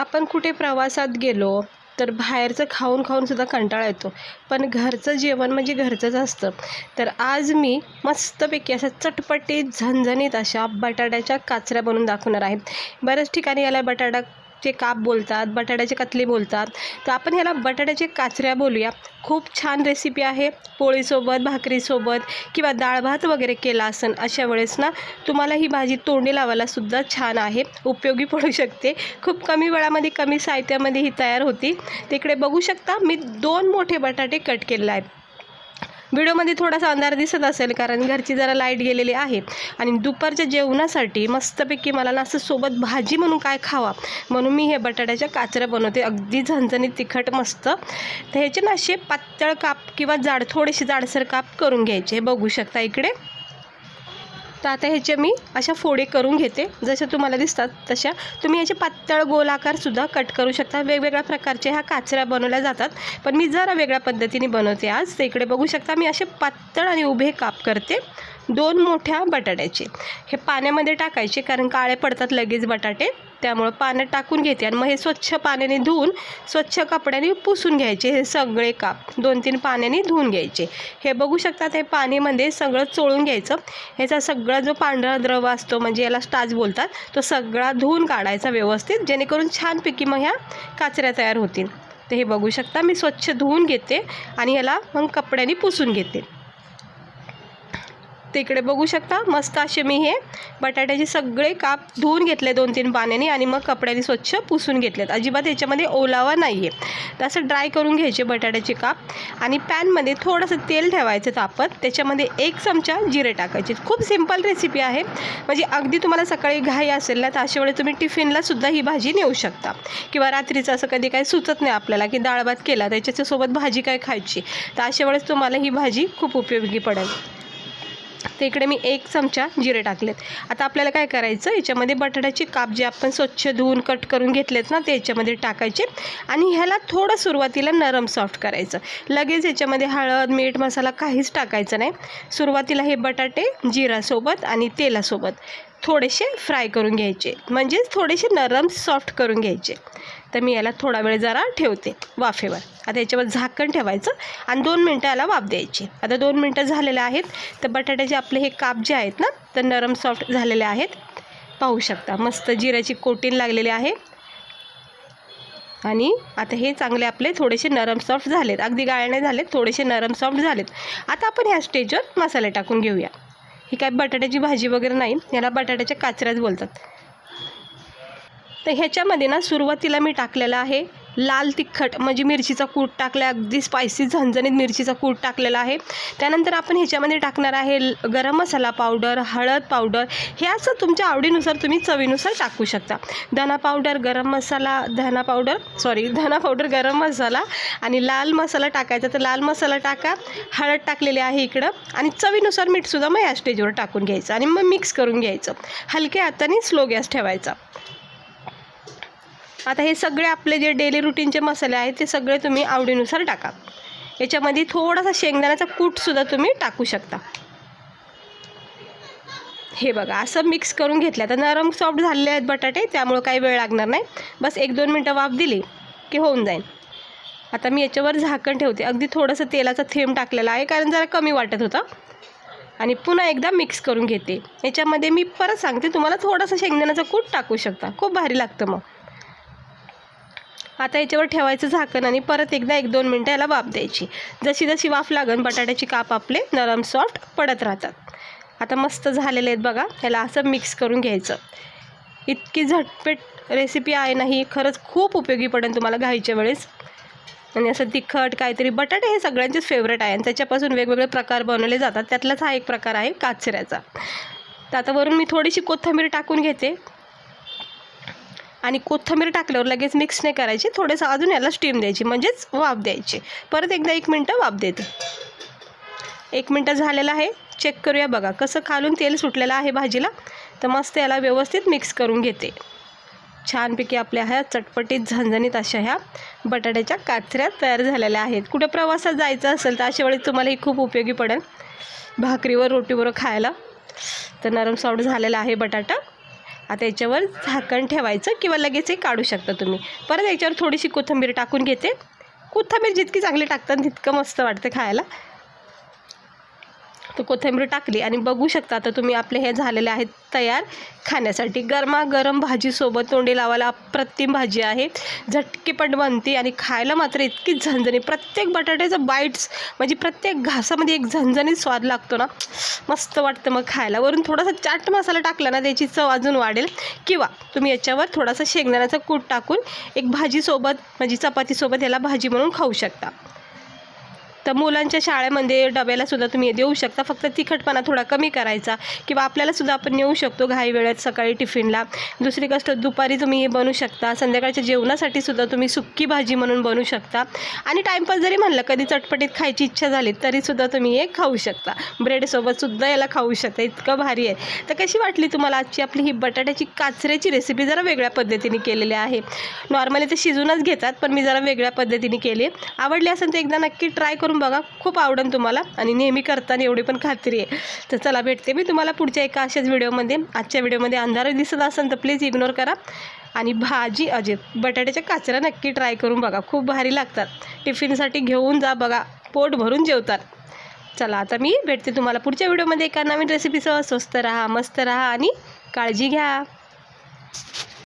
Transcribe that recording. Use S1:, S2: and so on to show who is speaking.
S1: आपण कुठे प्रवासात गेलो तर बाहेरचं खाऊन खाऊनसुद्धा कंटाळा येतो. पण घरचं जेवण म्हणजे घरचंच असतं. तर आज मी मस्तपैकी अशा चटपटीत झणझणीत अशा बटाट्याच्या काचऱ्या बनवून दाखवणार आहे. बऱ्याच ठिकाणी याला बटाटा ते काप बोलतात बटाट्याचे कतले बोलतात. तर आपण ह्याला बटाट्याचे काचऱ्या बोलूया. खूप छान रेसिपी आहे. पोळीसोबत भाकरीसोबत किंवा डाळ भात वगैरे केला असेल अशा वेळेस ना तुम्हाला ही भाजी तोंडी लावायलासुद्धा छान आहे. उपयोगी पडू शकते. खूप कमी वेळामध्ये कमी साहित्यामध्ये ही तयार होती. तिकडे बघू शकता मी दोन मोठे बटाटे कट केलेले आहेत. व्हिडिओमध्ये थोडासा अंधार दिसत असेल कारण घरची जरा लाइट गेलेली आहे. आणि दुपारच्या जेवणासाठी मस्तपैकी मला ना असं सोबत भाजी म्हणून काय खावा म्हणून मी हे बटाट्याच्या काचऱ्या बनवते. अगदी झणझणीत तिखट मस्त. तर ह्याचे ना असे पातळ काप किंवा जाड थोडेसे जाडसर काप करून घ्यायचे. हे बघू शकता इकडे. तर आता ह्याचे मी अशा फोडी करून घेते. जशा तुम्हाला दिसतात तशा. तुम्ही याचे पातळ गोलाकारसुद्धा कट करू शकता. वेगवेगळ्या प्रकारच्या ह्या काचऱ्या बनवल्या जातात. पण मी जरा वेगळ्या पद्धतीने बनवते आज. तर इकडे बघू शकता मी असे पातळ आणि उभे काप करते. दोन मोठ्या बटाट्याचे. हे पाण्यामध्ये टाकायचे कारण काळे पडतात लगेच बटाटे. त्यामुळं पाण्यात टाकून घेते आणि मग हे स्वच्छ पाण्याने धुवून स्वच्छ कपड्याने पुसून घ्यायचे. हे सगळे काप दोन तीन पाण्याने धुवून घ्यायचे. हे बघू शकतात हे पाणीमध्ये सगळं चोळून घ्यायचं. ह्याचा सगळा जो पांढरा द्रव असतो म्हणजे याला स्टाच बोलतात तो सगळा धुवून काढायचा व्यवस्थित जेणेकरून छानपैकी मग ह्या काचऱ्या तयार होतील. तर हे बघू शकता मी स्वच्छ धुवून घेते आणि याला मग कपड्याने पुसून घेते. तिकडे बघू शकता. मस्त असे मी हे बटाट्याचे सगळे काप धुवून घेतले दोन तीन पाण्याने आणि मग कपड्याने स्वच्छ पुसून घेतलेत. अजिबात याच्यामध्ये ओलावा नाही आहे तर असं ड्राय करून घ्यायचे बटाट्याचे काप आणि पॅनमध्ये थोडंसं तेल ठेवायचं तापत. त्याच्यामध्ये एक चमचा जिरे टाकायचे. खूप सिंपल रेसिपी आहे. म्हणजे अगदी तुम्हाला सकाळी घाई असेल ना तर अशा वेळी तुम्ही टिफिनलासुद्धा ही भाजी नेऊ शकता. किंवा रात्रीचं असं कधी काही सुचत नाही आपल्याला की डाळ भात केला त्याच्यासोबत भाजी काय खायची? तर अशा वेळेस तुम्हाला ही भाजी खूप उपयोगी पडेल. तर इकडे मी एक चमचा जिरे टाकलेत. आता आपल्याला काय करायचं याच्यामध्ये बटाट्याचे काप जे आपण स्वच्छ धुवून कट करून घेतलेत ना ते याच्यामध्ये टाकायचे. आणि ह्याला थोडं सुरुवातीला नरम सॉफ्ट करायचं. लगेच याच्यामध्ये हळद मीठ मसाला काहीच टाकायचं नाही. सुरुवातीला हे बटाटे जिरासोबत आणि तेलासोबत थोडेसे फ्राय करून घ्यायचे. म्हणजेच थोडेसे नरम सॉफ्ट करून घ्यायचे. तर मी याला थोडा वेळ जरा ठेवते वाफेवर. आता याच्यावर झाकण ठेवायचं आणि दोन मिनटं याला वाफ द्यायची. आता दोन मिनटं झालेले आहेत. तर बटाट्याचे आपले हे काप जे आहेत ना तर नरम सॉफ्ट झालेले आहेत. पाहू शकता मस्त जिऱ्याची कोटीन लागलेली आहे. आणि आता हे चांगले आपले थोडेसे नरम सॉफ्ट झालेत. अगदी गाळणे झालेत थोडेसे नरम सॉफ्ट झालेत. आता आपण ह्या स्टेजवर मसाले टाकून घेऊया. ही काय बटाट्याची भाजी वगैरे नाही याला बटाट्याच्या काचऱ्याच बोलतात. तर ह्याच्यामध्ये ना सुरुवातीला मी टाकलेलं आहे लाल तिखट म्हणजे मिरचीचा कूट टाकला अगदी स्पायसी झणझणीत मिरचीचा कूट टाकलेला आहे. त्यानंतर आपण ह्याच्यामध्ये टाकणार आहे गरम मसाला पावडर हळद पावडर हे असं तुमच्या आवडीनुसार तुम्ही चवीनुसार टाकू शकता. धना पावडर गरम मसाला धना पावडर सॉरी धना पावडर गरम मसाला आणि लाल मसाला टाकायचा तर लाल मसाला टाका हळद टाकलेली आहे इकडं आणि चवीनुसार मीठसुद्धा मग या स्टेजवर टाकून घ्यायचं आणि मग मिक्स करून घ्यायचं. हलक्या हाताने स्लो गॅस ठेवायचा. आता हे सगळे आपले जे डेली रुटीनचे मसाले आहेत ते सगळे तुम्ही आवडीनुसार टाका. याच्यामध्ये थोडासा शेंगदाण्याचा कूटसुद्धा तुम्ही टाकू शकता. हे बघा असं मिक्स करून घेतलं आता नरम सॉफ्ट झालेले आहेत बटाटे त्यामुळं काही वेळ लागणार नाही. बस एक दोन मिनटं वाफ दिली की होऊन जाईल. आता मी याच्यावर झाकण ठेवते. अगदी थोडंसं तेलाचा थेंब टाकलेला आहे कारण जरा कमी वाटत होतं. आणि पुन्हा एकदा मिक्स करून घेते. याच्यामध्ये मी परत सांगते तुम्हाला थोडासा शेंगदाण्याचा कूट टाकू शकता. खूप भारी लागतं मग. आता याच्यावर ठेवायचं झाकण आणि परत एकदा एक दोन मिनटं याला वाफ द्यायची. जशी जशी वाफ लागन बटाट्याची काप आपले नरम सॉफ्ट पडत राहतात. आता मस्त झालेले आहेत बघा याला असं मिक्स करून घ्यायचं. इतकी झटपेट रेसिपी आहे ना ही खरंच खूप उपयोगी पडेल तुम्हाला घाईच्या वेळेस. आणि असं तिखट काहीतरी बटाटे हे सगळ्यांचेच फेवरेट आहे. आणि त्याच्यापासून वेगवेगळे प्रकार बनवले जातात. त्यातलाच हा एक प्रकार आहे काचऱ्याचा. तर आता वरून मी थोडीशी कोथिंबीर टाकून घेते. आणि कोथिंबीर टाकल्यावर लगेच मिक्स नाही करायची. थोडंसं अजून याला स्टीम द्यायची. म्हणजेच वाफ द्यायची. परत एकदा एक मिनटं वाफ देते. एक मिनटं झालेलं आहे. चेक करूया बघा. कसं खालून तेल सुटलेलं आहे भाजीला. तर मस्त याला व्यवस्थित मिक्स करून घेते. छानपैकी आपल्या ह्या चटपटीत झणझणीत अशा ह्या बटाट्याच्या काथऱ्या तयार झालेल्या आहेत. कुठे प्रवासात जायचं असेल तर अशा वेळेस तुम्हाला ही खूप उपयोगी पडेल. भाकरीवर रोटीवर खायला. तर नरम सॉफ्ट झालेला आहे बटाटा. आता याच्यावर झाकण ठेवायचं किंवा लगेचही काढू शकता तुम्ही. परत याच्यावर थोडीशी कोथिंबीर टाकून घेते. कोथिंबीर जितकी चांगली टाकतात तितकं मस्त वाटतं खायला. तर कोथिंबीर टाकली आणि बघू शकता तर तुम्ही आपले हे झालेले आहेत तयार खाण्यासाठी. गरमागरम भाजीसोबत तोंडी लावायला अप्रतिम भाजी आहे. झटकीपट बनते आणि खायला मात्र इतकी झणझणी प्रत्येक बटाट्याचं बाईट्स म्हणजे प्रत्येक घासामध्ये एक झणझणीत स्वाद लागतो ना. मस्त वाटतं मग खायला. वरून थोडासा चाट मसाला टाकला ना त्याची चव अजून वाढेल. किंवा तुम्ही याच्यावर थोडासा शेंगदाण्याचा कूट टाकून एक भाजीसोबत म्हणजे चपातीसोबत याला भाजी म्हणून खाऊ शकता. तर मुलांच्या शाळेमध्ये डब्याला सुद्धा तुम्ही हे देऊ शकता. फक्त तिखटपणा थोडा कमी करायचा किंवा आपल्याला सुद्धा आपण नेऊ शकतो घाई वेळेत सकाळी टिफिनला. दुसरी गोष्ट दुपारी तुम्ही हे बनवू शकता. संध्याकाळच्या जेवणासाठी सुद्धा तुम्ही सुक्की भाजी म्हणून बनवू शकता. आणि टाईमपास जरी म्हणलं कधी चटपटीत खायची इच्छा झाली तरीसुद्धा तुम्ही हे खाऊ शकता. ब्रेडसोबतसुद्धा याला खाऊ शकता. इतकं भारी आहे. तर कशी वाटली तुम्हाला आजची आपली ही बटाट्याची काचऱ्याची रेसिपी जरा वेगळ्या पद्धतीने केलेली आहे. नॉर्मली ते शिजूनच घेतात पण मी जरा वेगळ्या पद्धतीने केली आवडली असेल तर एकदा नक्की ट्राय करून बघा खूप आवडेल तुम्हाला आणि नेहमी करताना एवढी पण खात्री आहे. तर चला भेटते मी तुम्हाला पुढच्या एका अशाच व्हिडिओमध्ये. आजच्या व्हिडिओमध्ये अंधार दिसत असेल तर प्लीज इग्नोर करा. आणि भाजी अजिब बटाट्याच्या काचऱ्या नक्की ट्राय करून बघा. खूप भारी लागतात. टिफिनसाठी घेऊन जा बघा. पोट भरून जेवतात. चला आता मी भेटते तुम्हाला पुढच्या व्हिडिओमध्ये. एका नवीन रेसिपीसह स्वस्त राहा मस्त राहा आणि काळजी घ्या.